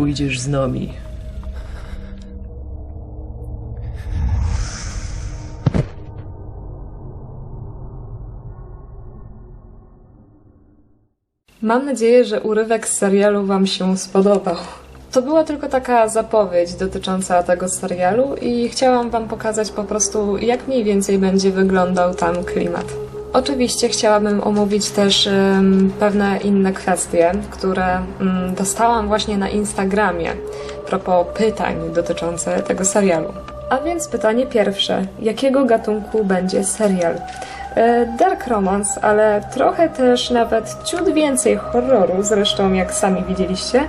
Pójdziesz z nami. Mam nadzieję, że urywek z serialu Wam się spodobał. To była tylko taka zapowiedź dotycząca tego serialu i chciałam Wam pokazać po prostu, jak mniej więcej będzie wyglądał tam klimat. Oczywiście chciałabym omówić też pewne inne kwestie, które mm, dostałam właśnie na Instagramie propos pytań dotyczących tego serialu. A więc pytanie pierwsze: jakiego gatunku będzie serial? E, Dark romance, ale trochę też nawet ciut więcej horroru, zresztą jak sami widzieliście,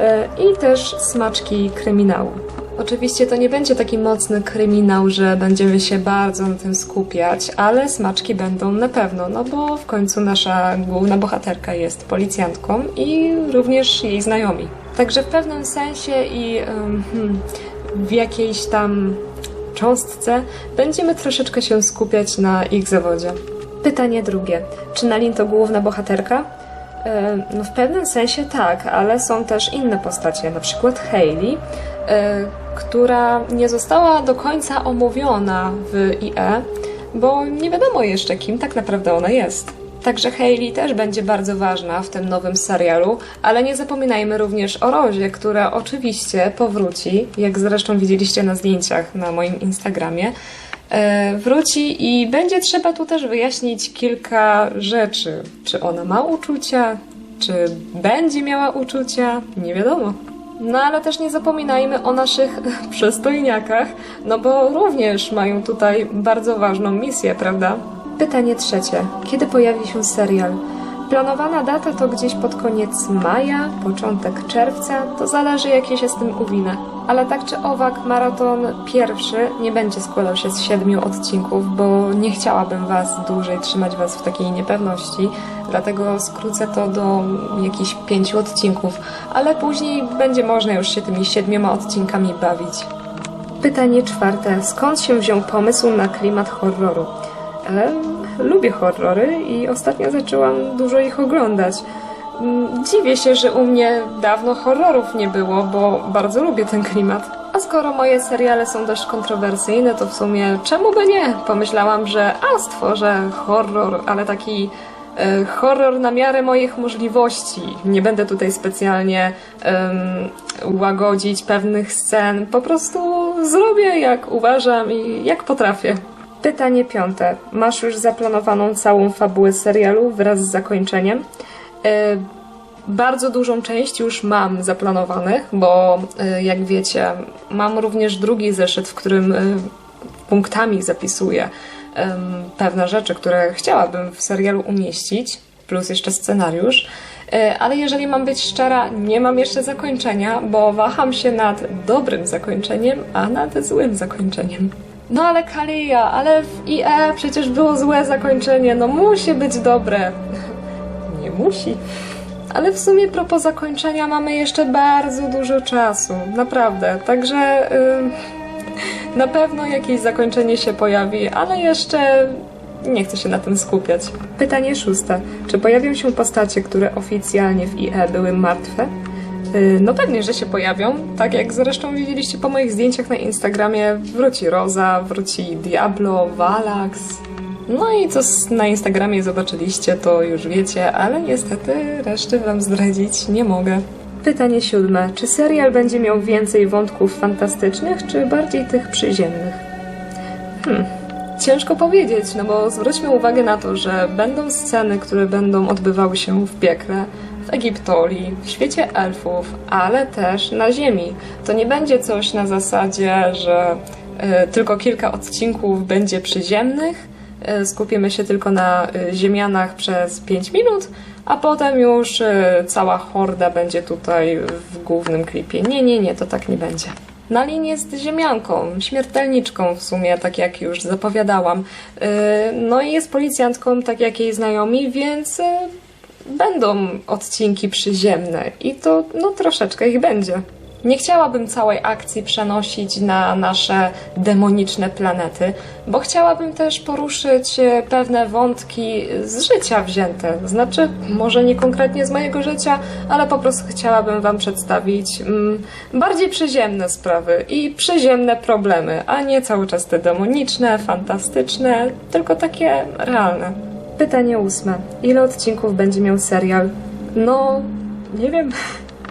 e, i też smaczki kryminału. Oczywiście to nie będzie taki mocny kryminał, że będziemy się bardzo na tym skupiać, ale smaczki będą na pewno, no bo w końcu nasza główna bohaterka jest policjantką i również jej znajomi. Także w pewnym sensie i hmm, w jakiejś tam cząstce będziemy troszeczkę się skupiać na ich zawodzie. Pytanie drugie. Czy Nalin to główna bohaterka? E, No w pewnym sensie tak, ale są też inne postacie, na przykład Hayley, która nie została do końca omówiona w IE, bo nie wiadomo jeszcze kim tak naprawdę ona jest. Także Hayley też będzie bardzo ważna w tym nowym serialu, ale nie zapominajmy również o Rozie, która oczywiście powróci, jak zresztą widzieliście na zdjęciach na moim Instagramie. E, wróci i będzie trzeba tu też wyjaśnić kilka rzeczy. Czy ona ma uczucia, czy będzie miała uczucia, nie wiadomo. No ale też nie zapominajmy o naszych przystojniakach, no bo również mają tutaj bardzo ważną misję, prawda? Pytanie trzecie. Kiedy pojawi się serial? Planowana data to gdzieś pod koniec maja, początek czerwca, to zależy jakie się z tym uwinę. Ale tak czy owak, maraton pierwszy nie będzie składał się z siedmiu odcinków, bo nie chciałabym Was dłużej trzymać Was w takiej niepewności, dlatego skrócę to do jakichś pięciu odcinków, ale później będzie można już się tymi siedmioma odcinkami bawić. Pytanie czwarte. Skąd się wziął pomysł na klimat horroru? E, lubię horrory i ostatnio zaczęłam dużo ich oglądać. Mm, Dziwię się, że u mnie dawno horrorów nie było, bo bardzo lubię ten klimat. A skoro moje seriale są dość kontrowersyjne, to w sumie czemu by nie? Pomyślałam, że a stworzę horror, ale taki e, horror na miarę moich możliwości. Nie będę tutaj specjalnie łagodzić pewnych scen. Po prostu zrobię jak uważam i jak potrafię. Pytanie piąte. Masz już zaplanowaną całą fabułę serialu wraz z zakończeniem? E, bardzo dużą część już mam zaplanowanych, bo e, jak wiecie, mam również drugi zeszyt, w którym e, punktami zapisuję pewne rzeczy, które chciałabym w serialu umieścić, plus jeszcze scenariusz. Ale jeżeli mam być szczera, nie mam jeszcze zakończenia, bo waham się nad dobrym zakończeniem, a nad złym zakończeniem. No ale Kalia, ale w IE przecież było złe zakończenie, no musi być dobre. Nie musi. Ale w sumie propos zakończenia mamy jeszcze bardzo dużo czasu, naprawdę. Także y, na pewno jakieś zakończenie się pojawi, ale jeszcze nie chcę się na tym skupiać. Pytanie szóste. Czy pojawią się postacie, które oficjalnie w IE były martwe? Y, No pewnie, że się pojawią. Tak jak zresztą widzieliście po moich zdjęciach na Instagramie, wróci Roza, wróci Diablo, Valax. No i co na Instagramie zobaczyliście, to już wiecie, ale niestety reszty wam zdradzić nie mogę. Pytanie siódme. Czy serial będzie miał więcej wątków fantastycznych, czy bardziej tych przyziemnych? Hmm. Ciężko powiedzieć, no bo zwróćmy uwagę na to, że będą sceny, które będą odbywały się w piekle, w Egiptolii, w świecie elfów, ale też na Ziemi. To nie będzie coś na zasadzie, że e, tylko kilka odcinków będzie przyziemnych, e, skupimy się tylko na e, ziemianach przez 5 minut, a potem już cała horda będzie tutaj w głównym klipie. Nie, nie, nie, to tak nie będzie. Nalin jest ziemianką, śmiertelniczką w sumie, tak jak już zapowiadałam. No i jest policjantką, tak jak jej znajomi, więc będą odcinki przyziemne i to no troszeczkę ich będzie. Nie chciałabym całej akcji przenosić na nasze demoniczne planety, bo chciałabym też poruszyć e, pewne wątki z życia wzięte. Znaczy, może nie konkretnie z mojego życia, ale po prostu chciałabym Wam przedstawić mm, bardziej przyziemne sprawy i przyziemne problemy, a nie cały czas te demoniczne, fantastyczne, tylko takie realne. Pytanie ósme. Ile odcinków będzie miał serial? No, nie wiem.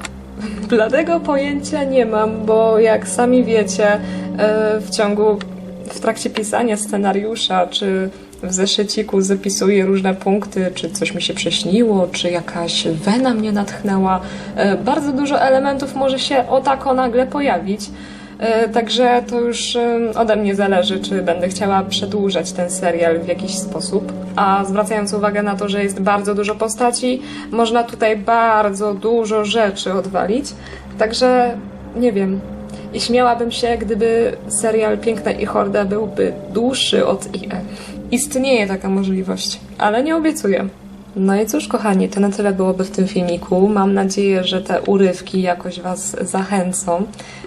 Bladego pojęcia nie mam, bo jak sami wiecie, e, w ciągu, w trakcie pisania scenariusza, czy w zeszyciku zapisuję różne punkty, czy coś mi się prześniło, czy jakaś wena mnie natchnęła. E, Bardzo dużo elementów może się o tako nagle pojawić. E, Także to już ode mnie zależy, czy będę chciała przedłużać ten serial w jakiś sposób. A zwracając uwagę na to, że jest bardzo dużo postaci, można tutaj bardzo dużo rzeczy odwalić. Także nie wiem. I śmiałabym się, gdyby serial Piękna i Horda byłby dłuższy od IE. Istnieje taka możliwość, ale nie obiecuję. No i cóż, kochani, to na tyle byłoby w tym filmiku. Mam nadzieję, że te urywki jakoś Was zachęcą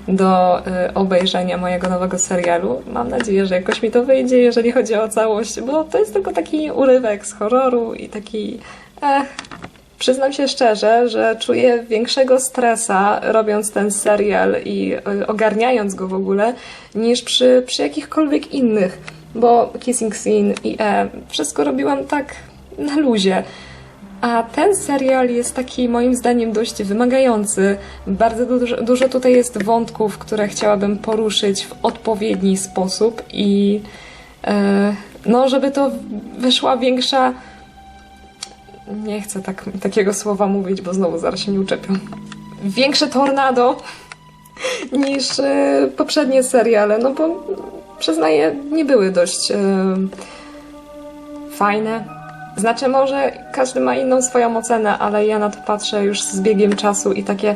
do y, obejrzenia mojego nowego serialu. Mam nadzieję, że jakoś mi to wyjdzie, jeżeli chodzi o całość, bo to jest tylko taki urywek z horroru i taki. Ech, Przyznam się szczerze, że czuję większego stresa robiąc ten serial i y, ogarniając go w ogóle, niż przy, przy jakichkolwiek innych, bo Kissing Scene i E, wszystko robiłam tak na luzie. A ten serial jest taki moim zdaniem dość wymagający. Bardzo dużo, dużo tutaj jest wątków, które chciałabym poruszyć w odpowiedni sposób i e, no, żeby to wyszła większa nie chcę tak, takiego słowa mówić, bo znowu zaraz się nie uczepią. Większe tornado niż e, poprzednie seriale, no bo przyznaję, nie były dość e, fajne. Znaczy, może każdy ma inną swoją ocenę, ale ja na to patrzę już z biegiem czasu i takie.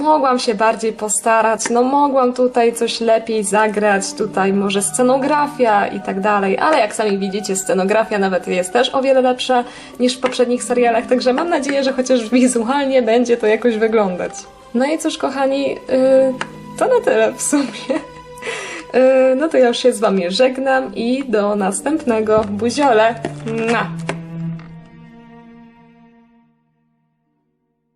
Mogłam się bardziej postarać, no mogłam tutaj coś lepiej zagrać, tutaj może scenografia i tak dalej, ale jak sami widzicie, scenografia nawet jest też o wiele lepsza niż w poprzednich serialach, także mam nadzieję, że chociaż wizualnie będzie to jakoś wyglądać. No i cóż, kochani, yy, to na tyle w sumie. Yy, no to ja już się z wami żegnam i do następnego. Buziole! Mua.